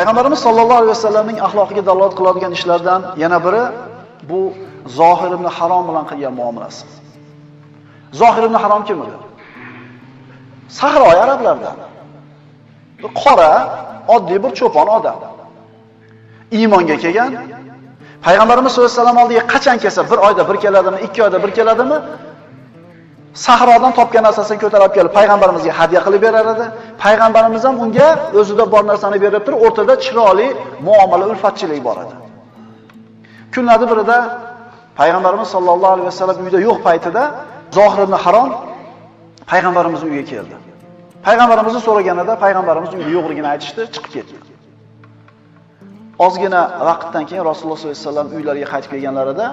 Payg'ambarimiz sollallohu alayhi vasallamning axloqiga dalolat qiladigan ishlardan yana biri bu Zohir ibn Harom bilan qilgan muomalasi. Zohir ibn Harom kim edi? Sahroy arablardan. Bir qora, oddiy bir cho'pon odam. Iymonga kelgan. Payg'ambarimiz sollallohu alayhi vasallam oldiga qachon kelsa, bir oyda bir keladimi, ikki oyda bir keladimi? Sahrodan topgan narsasini ko'tarib kelib payg'ambarimizga hadya qilib berar edi. Payg'ambarimiz ham unga o'zida bor narsani berib turib, o'rtada chiroyli muomala, ulfatchilik bor edi. Kunlarning birida payg'ambarimiz sollallohu alayhi vasallam uyda yo'q paytida Zohir ibn Harom payg'ambarimiz uyiga keldi. Payg'ambarimizni so'raganida payg'ambarimiz uyda yo'qligini aytishdi, chiqib ketdi. Ozgina vaqtdan keyin Rasululloh sollallohu alayhi vasallam uylariga qaytib kelganlarida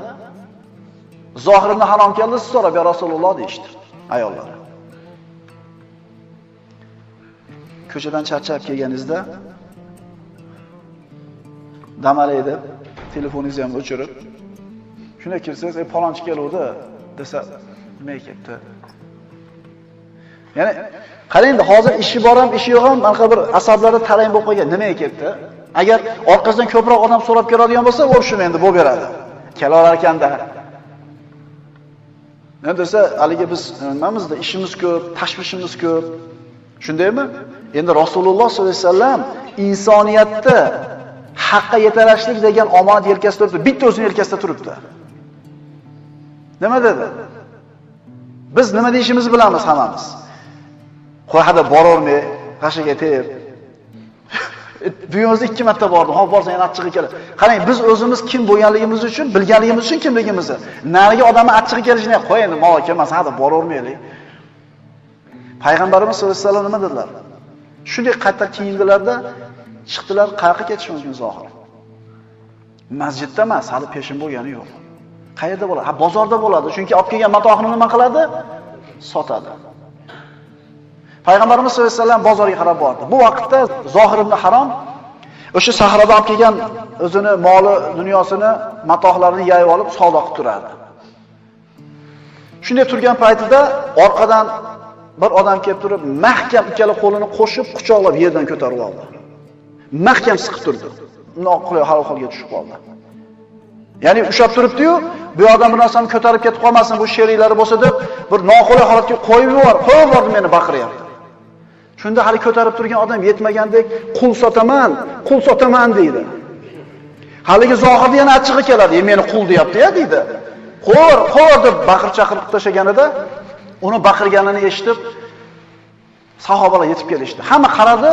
Zohir ibn Harom keldi, siz so'rab ya Rasululloh deyishdi ayollari. Ko'chadan charchab kelganingizda damalay deb telefoningizni ham o'chirib shunday kirsangiz, "Ey palonchi keluvdi" desa, nima kelibdi? Ya'ni qarang hozir ishi bor ham, ishi yo'q ham, anaqa bir asablari tarang bo'lib qolgan, nima kelibdi? Agar orqasidan ko'proq odam so'rab keladigan bo'lsa, o'rishim endi bo'lib beradi. Kelaverar ekanda. Desa, haligi biz e, nimamizda ishimiz ko'p, tashvishimiz ko'p. Shundaymi? Endi Rasululloh sollallohu alayhi vasallam insoniyatda haqqa yetarashlik degan omonat yelkasida turibdi, bitta o'zini yelkasida turibdi. Nima dedi? Biz nima deyishimizni bilamiz hammamiz. Qo'y borolmay, g'ashiga tegib. Buyog'imizda ikki marta bordim. Hop borsang yana achchig'i keladi. Qarang, biz o'zimiz kim bo'lganligimiz uchun, bilganligimiz uchun kimligimizni, nariga odamni achchig'i kelishini qo'y endi, mol kelmasa hada boravermaylik. Payg'ambarimiz sollallohu alayhi vasallam nima dedilar? Shunday qattiq kiyindilarda chiqdilar, qayoqqa ketish mumkin zohir? Masjidda emas, hali peshin bo'lgani yo'q. Qayerda bo'ladi? Ha, bozorda bo'ladi. Chunki olib kelgan matohini nima qiladi? Sotadi. Payg'ambarimiz sollallohu alayhi vasallam bozorga qarab bordi. Bu vaqtda Zohir ibn Harom o'sha sahroda olib kelgan o'zini moli, dunyosini, matohlarini yayib olib savdo qilib turardi. Shunday turgan paytida orqadan bir odam kelib turib, mahkam ikkala qo'lini qo'shib quchoqlab yerdan ko'tarib oldi. Mahkam siqib turdi. Noqulay hal holga tushib qoldi. Ya'ni ushab turibdi-yu, bu odam bir narsani ko'tarib ketib qolmasin, bu sheriklari bo'lsa deb bir noqulay holatga qo'yib yubor, qo'yib yubordi meni baqiryapti. Shunda hali ko'tarib turgan odam yetmagandek, qul sotaman, qul sotaman deydi. Haligi zohirda yana achchig'i keladi, e, meni qul deyapti-ya deydi. Qo'r, qo'r deb baqir chaqirib tashaganida, uni baqirganini eshitib sahobalar yetib kelishdi. Hamma qaradi,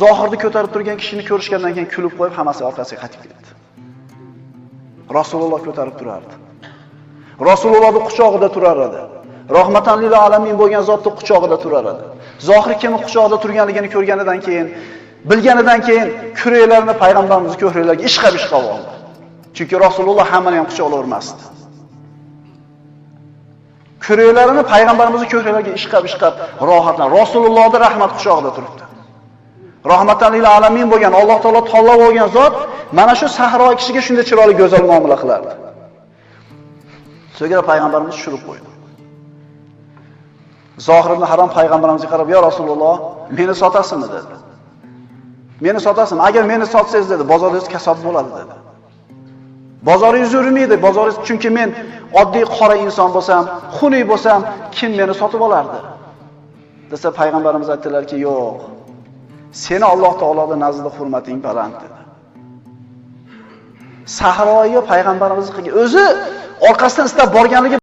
zohirni ko'tarib turgan kishini ko'rishgandan keyin kulib qo'yib, hammasi orqasiga qaytib ketdi. Rasululloh ko'tarib turardi. Rasulullohning quchog'ida turar edi. Rahmatan lil alamin bo'lgan zotning quchog'ida turar edi. Zohir kimning quchog'ida turganligini ko'rganidan keyin, bilganidan keyin kureklarini payg'ambarimiz ko'hraklariga ishqab-ishqab oldi. Chunki Rasululloh hammani ham quchoqlavermasdi. Kureklarini payg'ambarimiz ko'hraklariga ishqab-ishqab rohatlan. Rasulullohning rahmat quchog'ida turibdi. Rahmatan lil alamin bo'lgan Alloh taolo tanlab olgan zot mana shu sahro kishiga shunday chiroyli go'zal muomala qilardi. So'ngra payg'ambarimiz tushirib qo'ydi. Zohir ibn Harom payg'ambarimizga qarab, "Ya Rasululloh, meni sotasizmi?" dedi. "Meni sotasizmi? Agar meni sotsangiz" dedi, "bozoringiz kasob bo'ladi" dedi. Bozoringiz yurmaydi, bozoringiz chunki men oddiy qora inson bo'lsam, xunuk bo'lsam, kim meni sotib olardi? desa payg'ambarimiz aytdilarki, "Yo'q. Seni Alloh taoloning nazdida hurmating baland" dedi. Sahroga payg'ambarimiz qilgan o'zi orqasidan istab borganligi